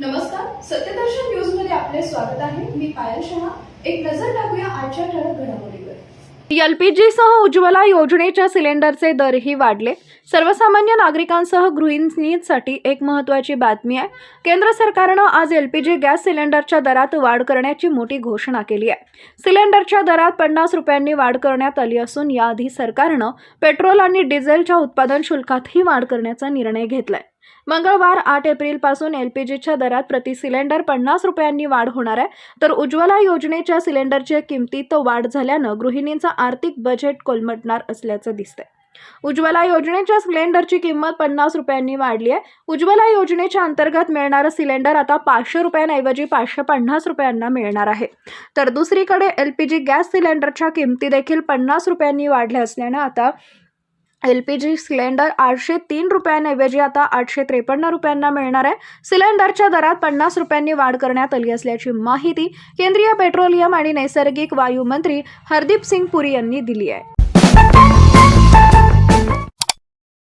नमस्कार सत्यदर्शन न्यूजमध्ये आपले स्वागत आहे. मी पायल शहा. एक नजर टाकूया आजच्या ठळक घडामोडीवर. एलपीजीसह उज्ज्वला योजनेच्या सिलेंडरचे दरही वाढले. सर्वसामान्य नागरिकांसह गृहिणींसाठी एक महत्त्वाची बातमी आहे. केंद्र सरकारनं आज एलपीजी गॅस सिलेंडरच्या दरात वाढ करण्याची मोठी घोषणा केली आहे. सिलेंडरच्या दरात पन्नास रुपयांनी वाढ करण्यात आली असून याआधी सरकारनं पेट्रोल आणि डिझेलच्या उत्पादन शुल्कातही वाढ करण्याचा निर्णय घेतला आहे मंगळवार आठ एप्रिलपासून एलपीजीच्या दरात प्रति सिलेंडर पन्नास रुपयांनी वाढ होणार आहे. तर उज्ज्वला योजनेच्या सिलेंडरच्या किमतीत वाढ झाल्यानं गृहिणींचा आर्थिक बजेट कोलमटणार असल्याचं दिसतंय. उज्ज्वला योजनेच्या सिलेंडरची किंमत पन्नास रुपयांनी वाढली आहे. उज्ज्वला योजनेच्या अंतर्गत मिळणारं सिलेंडर आता पाचशे रुपयांऐवजी पाचशे पन्नास रुपयांना मिळणार आहे. तर दुसरीकडे एल पी जी गॅस सिलेंडरच्या किमती देखील पन्नास रुपयांनी वाढल्या असल्यानं आता एल पी जी सिलेंडर आठशे तीन रुपयांऐवजी आता आठशे त्रेपन्न रुपयांना मिळणार आहे. सिलेंडरच्या दरात पन्नास रुपयांनी वाढ करण्यात आली असल्याची माहिती केंद्रीय पेट्रोलियम आणि नैसर्गिक वायू मंत्री हरदीप सिंग पुरी यांनी दिली आहे.